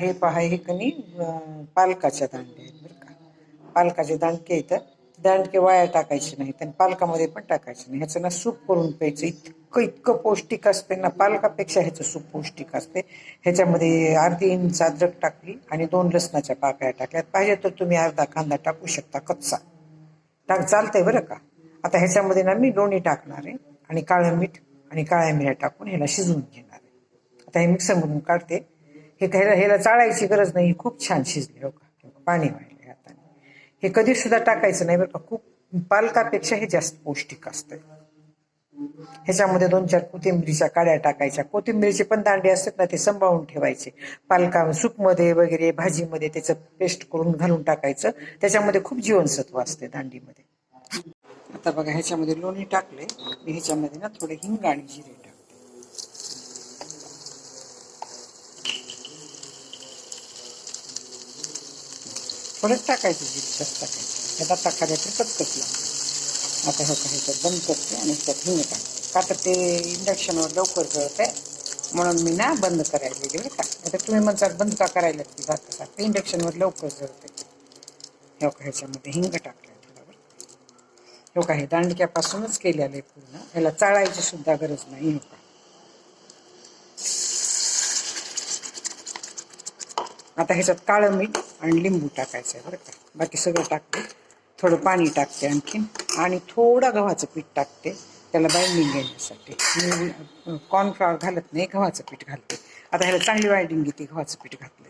हे पहा हे कनी पालकाच्या दांडे आहेत बरं का. पालकाचे दांडके इथं दांडके वाया टाकायचे नाही आणि पालकामध्ये पण टाकायचे नाही. ह्याचं ना सूप करून प्यायचं. इतकं इतकं पौष्टिक असते ना पालकापेक्षा ह्याचं सूप पौष्टिक असते. ह्याच्यामध्ये अर्धी इंच अद्रक टाकली आणि दोन लसणाच्या पाकळ्या टाकल्यात. पाहिजे तर तुम्ही अर्धा कांदा टाकू शकता कच्चा. टाक चालतंय बरं का. आता ह्याच्यामध्ये ना मी लोणी टाकणार आहे आणि काळं मीठ आणि काळ्या मिऱ्या टाकून ह्याला शिजवून घेणार आहे. आता हे मिक्सरमधून काढते. हे ह्याला ह्याला चाळायची गरज नाही. खूप छान शिजले हो का? पाणी वाढले हाताने. हे कधी सुद्धा टाकायचं नाही बरं का. खूप पालकापेक्षा हे जास्त पौष्टिक असतं. ह्याच्यामध्ये दोन चार कोथिंबीरीच्या काड्या टाकायच्या. कोथिंबीरीचे पण दांडे असतात ना ते सांभाळून ठेवायचे. पालका सूपमध्ये वगैरे भाजीमध्ये त्याचं पेस्ट करून घालून टाकायचं. त्याच्यामध्ये खूप जीवनसत्व असते दांडीमध्ये. आता बघा ह्याच्यामध्ये लोणी टाकले. मी ह्याच्यामध्ये ना थोडे हिंग आणि जिरे परत टाकायचं जिरे टाकायचं. ह्यात आता तर कचकच लागतं. आता हे काही ह्याच्यात बंद करते आणि ह्याच्यात हिंग टाकते. का तर ते इंडक्शनवर लवकर जळत आहे म्हणून मी ना बंद करायला गेले बरं का. आता तुम्ही म्हणतात बंद का करायला की जाता का ते इंडक्शनवर लवकर जळत आहे हे का ह्याच्यामध्ये हिंग टाकलं थोडावर हे का. हे दांडक्यापासूनच केलेलं आहे पूर्ण. ह्याला चाळायची सुद्धा गरज नाही हो का आता ह्याच्यात काळं मीठ आणि लिंबू टाकायचं आहे बरं का. बाकी सगळं टाकते. थोडं पाणी टाकते आणखीन आणि थोडं गव्हाचं पीठ टाकते. त्याला बाइंडिंग घेण्यासाठी. मी कॉर्नफ्लॉवर घालत नाही गव्हाचं पीठ घालते. आता ह्याला चांगली बाइंडिंग घेते गव्हाचं पीठ घातलं